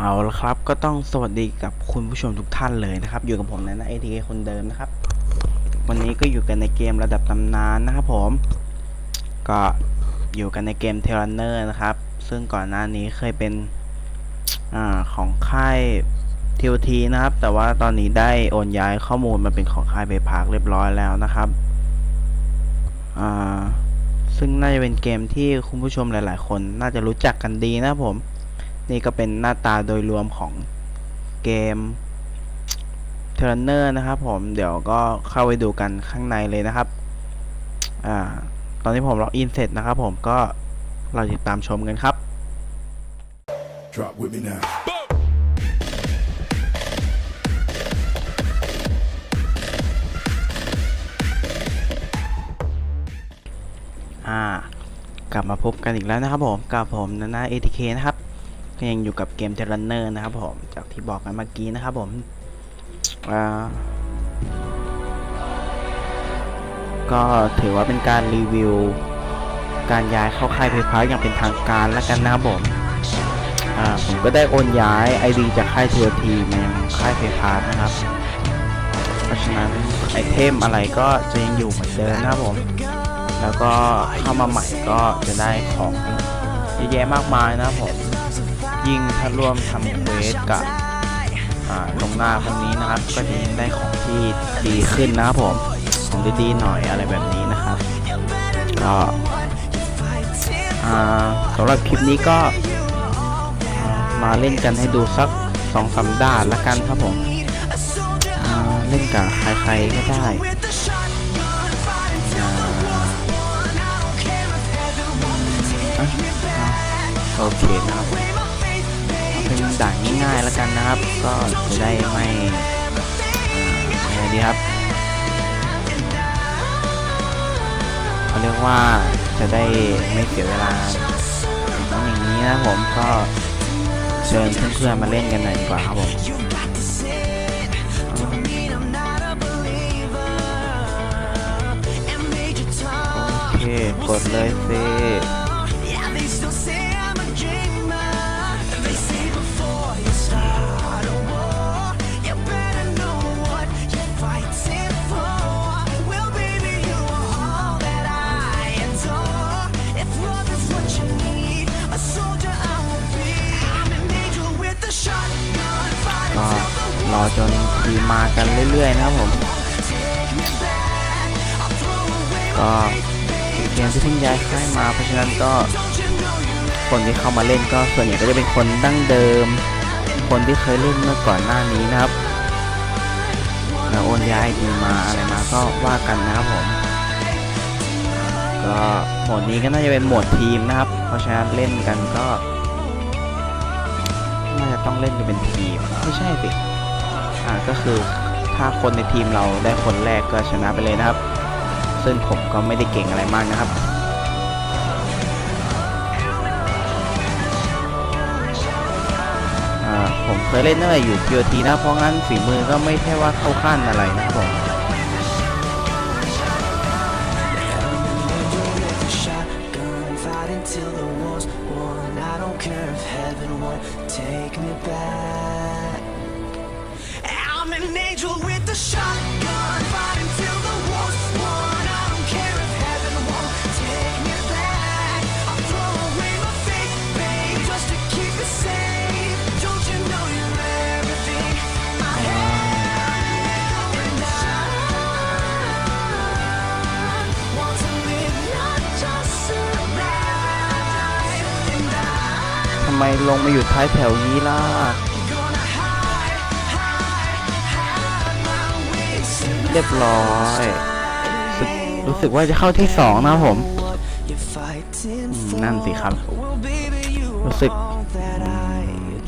เอาละครับก็ต้องสวัสดีกับคุณผู้ชมทุกท่านเลยนะครับ อยู่กับผมนะนะ ATK คนเดิมนะครับ วันนี้ก็อยู่กันในเกมระดับตำนานนะครับผม ก็อยู่กันในเกมเทเลเนอร์นะครับ ซึ่งก่อนหน้านี้เคยเป็นอของค่าย TOT นะครับ แต่ว่าตอนนี้ได้โอนย้ายข้อมูลมาเป็นของค่ายเบพาร์คเรียบร้อยแล้วนะครับซึ่งน่าจะเป็นเกมที่คุณผู้ชมหลาย ๆ คน น่าจะรู้จักกันดีนะครับผม นี่ก็เป็นหน้าตาโดยรวมของเกมเทรนเนอร์นะครับผมเดี๋ยวก็เข้าไปดูกันข้างในเลยนะครับอ่าตอนที่ผมล็อกอินเสร็จนะครับผมก็เราติดตามชมกันครับ Drop with me now. อ่ากลับมาพบกันอีกแล้วนะครับผมกับผมนานา ATK นะครับ ก็ยังอยู่กับเกมเทรนเนอร์นะครับผมจากที่บอกกันเมื่อกี้นะครับผมก็ถือว่าเป็นการรีวิว การย้ายเข้าค่ายเพย์พาร์อย่างเป็นทางการแล้วกันนะครับผมผมก็ได้โอนย้าย ID จากค่ายทีทีมายังค่ายเพย์พาร์นะครับเพราะฉะนั้นไอเทมอะไรก็จะยังอยู่เหมือนเดิมนะครับผม แล้วก็เข้ามาใหม่ก็จะได้ของเยอะแยะมากมายนะครับผม ยิ่งถ้าร่วมทำเควสกับอ่าตรงหน้าคนนี้นะครับ ก็จะยิ่งได้ของที่ดีขึ้นนะครับผมของดีๆหน่อยอะไรแบบนี้นะครับก็สำหรับคลิปนี้ก็มาเล่นกันให้ดูสักสองสามด่านละกันครับผมเล่นกับใครๆก็ได้โอเคนะครับ เป็นด่านง่ายๆแล้วกันนะครับ ก็จะได้ไม่อ่าอะไรดีครับเขาเรียกว่าจะได้ไม่เสียเวลาต้องอย่างนี้นะผมก็เชิญเพื่อนๆมาเล่นกันหน่อยดีกว่าครับผมโอเคกดเลยสิ ทีมากันเรื่อยๆนะครับผมก็เป็นเกมที่เพิ่งย้ายค่ายมาเพราะฉะนั้นก็คนที่เข้ามาเล่นก็ส่วนใหญ่ก็จะเป็นคนดั้งเดิม คนที่เคยเล่นเมื่อก่อนหน้านี้นะครับแล้วโอนย้ายดีมาอะไรมาก็ว่ากันนะครับผมก็โหมดนี้ก็น่าจะเป็นโหมดทีมนะครับ เพราะฉะนั้นเล่นกันก็ น่าจะต้องเล่นกันเป็นทีมไม่ใช่สิ อ่าก็คือถ้าคนในทีมเราได้คนแรกก็ชนะไปเลยนะครับ ซึ่งผมก็ไม่ได้เก่งอะไรมากนะครับผมเคยเล่นตั้งแต่อยู่ POT นะเพราะงั้นฝีมือก็ไม่ใช่ว่าเข้าขั้นอะไรนะครับผม till the war's won. I don't care if heaven won't take me back. ทำไมลงมาอยู่ท้ายแถวนี้ล่ะ รียบร้อยรู้สึกรู้สึกว่าจะเข้าที่สองนะผมนั่นสิครับ รู้สึก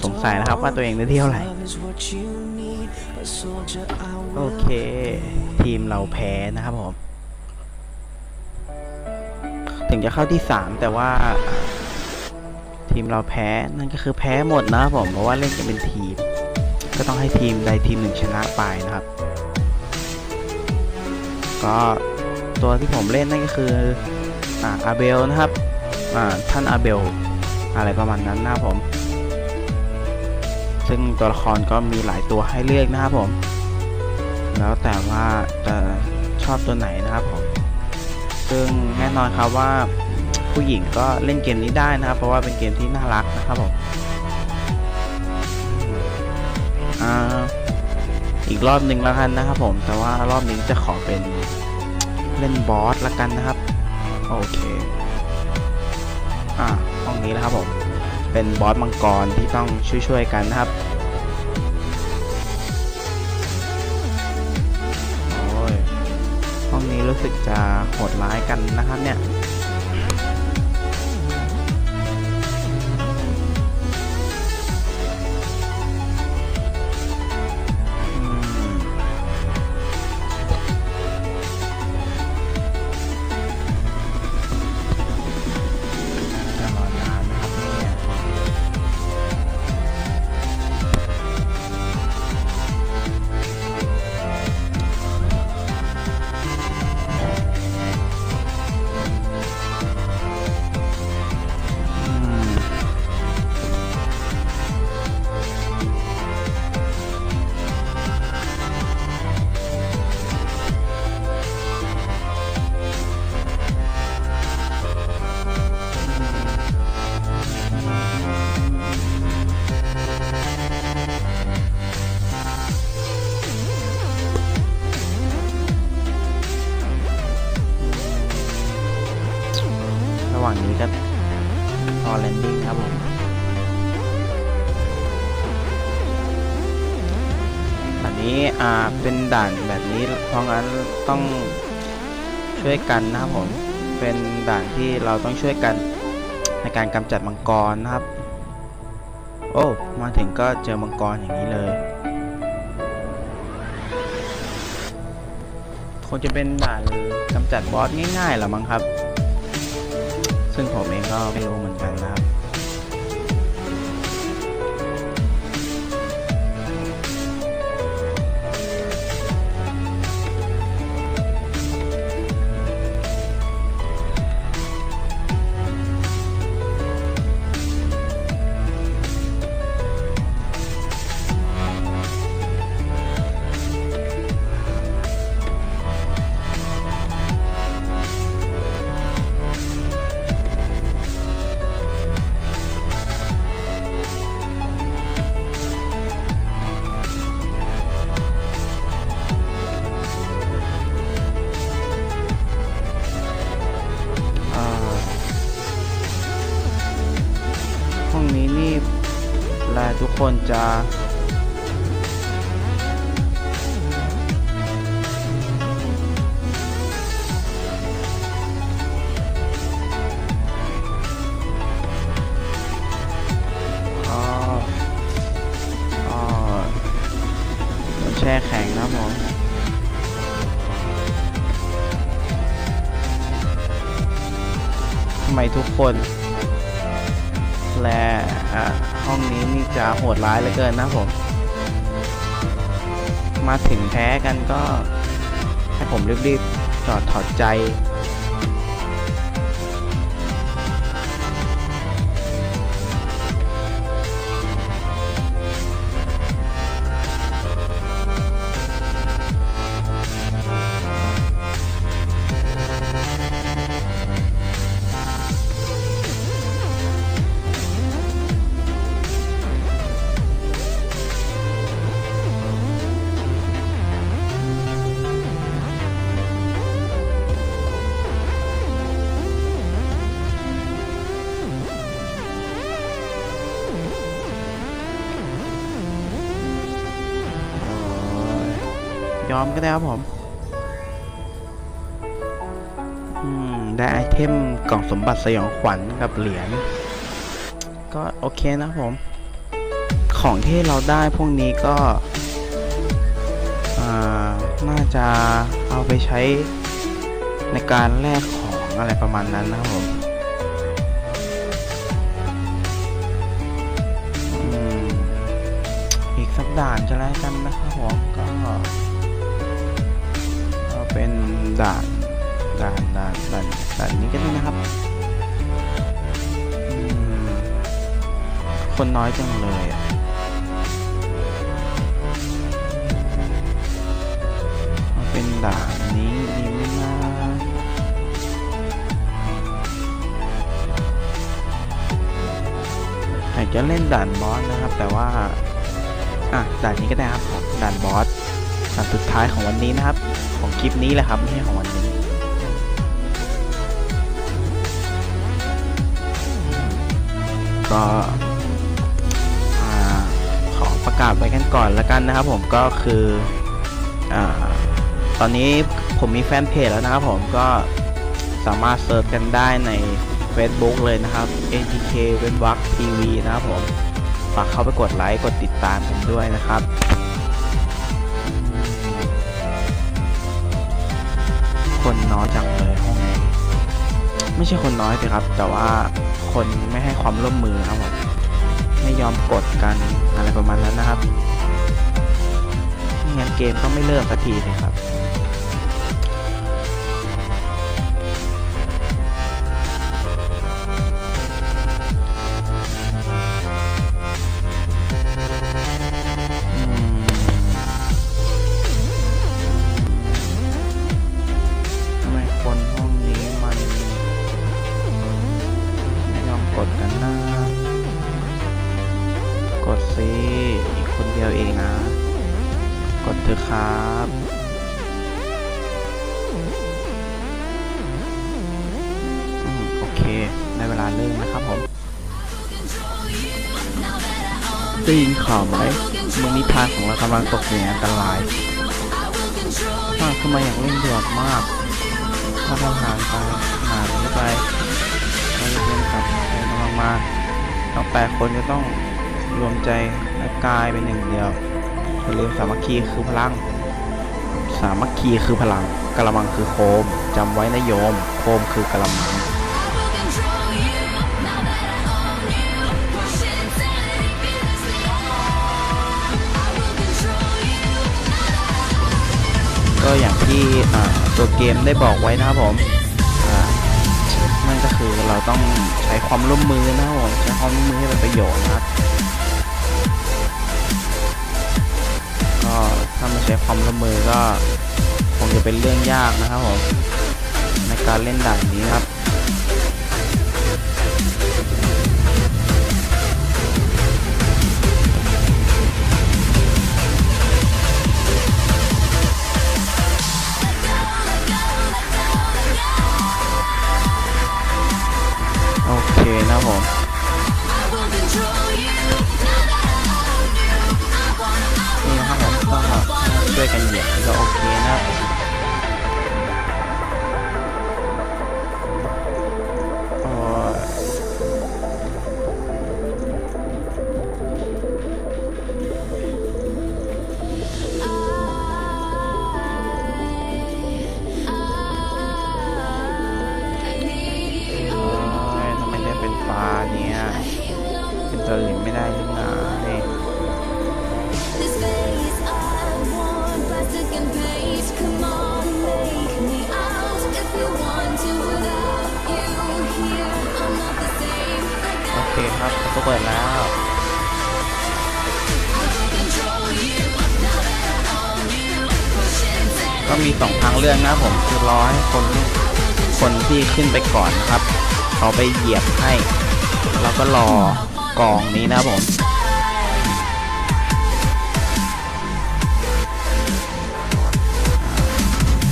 สงสัยนะครับว่าตัวเองได้ที่เท่าไหร่ โอเค ทีมเราแพ้นะครับผม ถึงจะเข้าที่3แต่ว่า ทีมเราแพ้นั่นก็คือแพ้หมดนะครับผมเพราะว่าเล่นกันเป็นทีม ก็ต้องให้ทีมใดทีมหนึ่งชนะไปนะครับ ก็ตัวที่ผมเล่นนั่นก็คืออ่าอาเบลนะครับอ่าท่านอาเบลอะไรประมาณนั้นนะครับผม ซึ่งตัวละครก็มีหลายตัวให้เลือกนะครับผม แล้วแต่ว่าจะชอบตัวไหนนะครับผม ซึ่งแน่นอนครับว่าผู้หญิงก็เล่นเกมนี้ได้นะครับ เพราะว่าเป็นเกมที่น่ารักนะครับผม อีกรอบหนึ่งแล้วกันนะครับผม แต่ว่ารอบนี้จะขอเป็นเล่นบอสละกันนะครับ โอเค อ่าห้องนี้นะครับผม เป็นบอสมังกรที่ต้องช่วยๆกันนะครับโอ้ยห้องนี้รู้สึกจะโหดร้ายกันนะครับเนี่ย ช่วยกันนะครับผมเป็นด่านที่เราต้องช่วยกันในการกำจัดมังกรนะครับ โอ้มาถึงก็เจอมังกรอย่างนี้เลยคงจะเป็นด่านกำจัดบอสง่ายๆแหละมั้งครับ ซึ่งผมเองก็ไม่รู้เหมือนกันนะครับ ทุกคนจะ แลอะห้องนี้นี่จะโหดร้ายเหลือเกินนะผม มาถึงแพ้กันก็ให้ผมรีบๆจอดถอดใจ อมก็ได้ครับผมได้ไอเทมกล่องสมบัติสยองขวัญกับเหรียญก็โอเคนะครับผม ของที่เราได้พวกนี้ก็น่าจะเอาไปใช้ในการแลกของอะไรประมาณนั้นนะครับผมอีกสักด่านจะแล้วกันนะครับผมก็ เป็นด่านด่านด่านด่านด่านนี้ก็ได้นะครับ คนน้อยจังเลยเป็นด่านนี้ดีมากอาจจะเล่นด่านบอสนะครับ แต่ว่า อะด่านนี้ก็ได้ครับด่านบอสด่านสุดท้ายของวันนี้นะครับ ของคลิปนี้แหละครับไม่ใช่ของวันนี้ก็ขอประกาศไว้กันก่อนแล้วกันนะครับ ผมก็คืออตอนนี้ผมมีแฟนเพจแล้วนะครับ ผมก็สามารถเซิร์ชกันได้ใน Facebook เลยนะครับ ATK เว้นวักทีวีนะครับผม ฝากเข้าไปกดไลค์ กดติดตามกันด้วยนะครับ คนน้อยจังเลยห้องนี้ไม่ใช่คนน้อยสิครับ แต่ว่าคนไม่ให้ความร่วมมือครับผมไม่ยอมกดกันอะไรประมาณนั้นนะครับไม่งั้นเกมก็ไม่เลิกสักทีเลยครับ ลาเริ่มนะครับผมได้ยินข่าวไหมเมืองนิทานของเรากำลังตกอยู่ในอันตรายมากขึ้นมาอยากเล่นเดือดมากถ้าเราห่างไปห่างนี้ไปเราจะเล่นกลับไปกำลังมาทั้งแปดคนจะต้องรวมใจและกายเป็นหนึ่งเดียวอย่าลืมสามัคคีคือพลัง สามัคคีคือพลังกระมังคือโคมจำไว้นะโยม โคมคือกระมัง ก็อย่างที่ตัวเกมได้บอกไว้นะครับผมนั่นก็คือเราต้องใช้ความร่วมมือนะครับผมใช้ความร่วมมือให้เป็นประโยชน์นะครับก็ถ้าไม่ใช้ความร่วมมือก็คงจะเป็นเรื่องยากนะครับผมในการเล่นด่านนี้ครับ แล้วก็มีสองทางเลือกนะผมคือรอให้คนคนที่ขึ้นไปก่อนครับ เขาไปเหยียบให้ แล้วก็รอกองนี้นะผม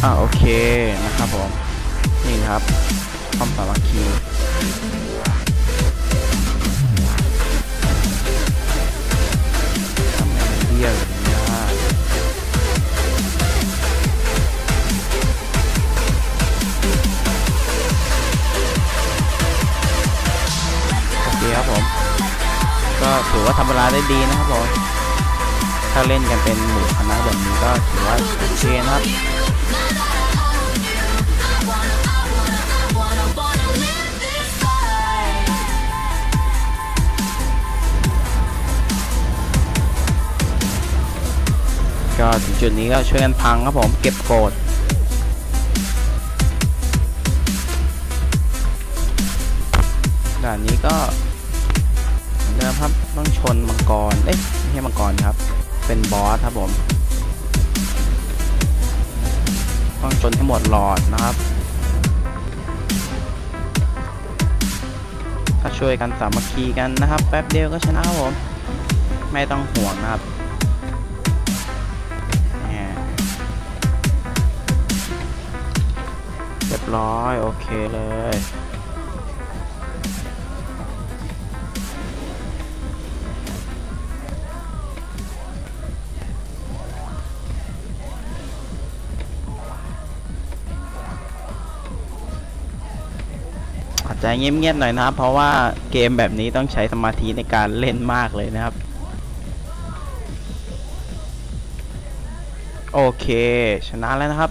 อ่าโอเคนะครับผม นี่ครับความสามัคคี ลาได้ดีนะครับผมถ้าเล่นกันเป็นหมู่คณะแบบนี้ก็ถือว่าโอเคนะครับก็ถึงจุดนี้ก็ช่วยกันพังครับผมเก็บโกดด่านนี้ก็ ต้องชนมังกร เอ้ยไม่ใช่มังกรครับ เป็นบอสครับผม ต้องจนให้หมดหลอดนะครับ ถ้าช่วยกันสามัคคีกันนะครับ แป๊บเดียวก็ชนะครับผม ไม่ต้องห่วงนะครับเรียบร้อย โอเคเลย จะเงียบๆหน่อยนะครับ เพราะว่าเกมแบบนี้ต้องใช้สมาธิในการเล่นมากเลยนะครับ โอเค ชนะแล้วนะครับ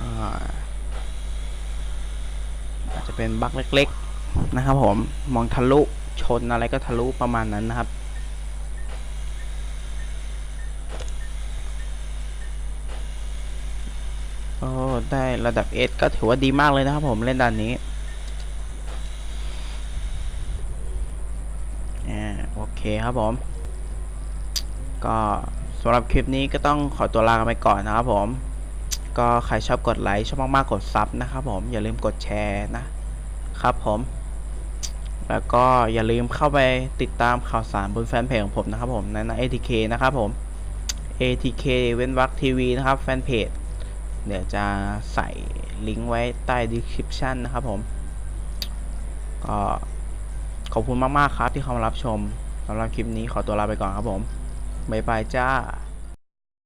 อาอาจจะเป็นบั๊กเล็ก ๆ นะครับผม มองทะลุชนอะไรก็ทะลุประมาณนั้นนะครับ โอ้ ได้ระดับเอก็ถือว่าดีมากเลยนะครับผมเล่นด่านนี้อ่าโอเคครับผม ก็สำหรับคลิปนี้ก็ต้องขอตัวลากันไปก่อนนะครับผม ก็ใครชอบกดไลค์ชอบมากๆกดซับนะครับผมอย่าลืมกดแชร์นะครับผม แล้วก็อย่าลืมเข้าไปติดตามข่าวสารบนแฟนเพจของผมนะครับผมใน ATK นะครับผม ATK เว้นวักทีวีนะครับแฟนเพจ เดี๋ยวจะใส่ลิงก์ไว้ใต้ description นะครับผม ก็ขอบคุณมาก ๆ ครับที่เข้ามารับชมสำหรับคลิปนี้ขอตัวลาไปก่อนครับผม บ๊ายบายจ้า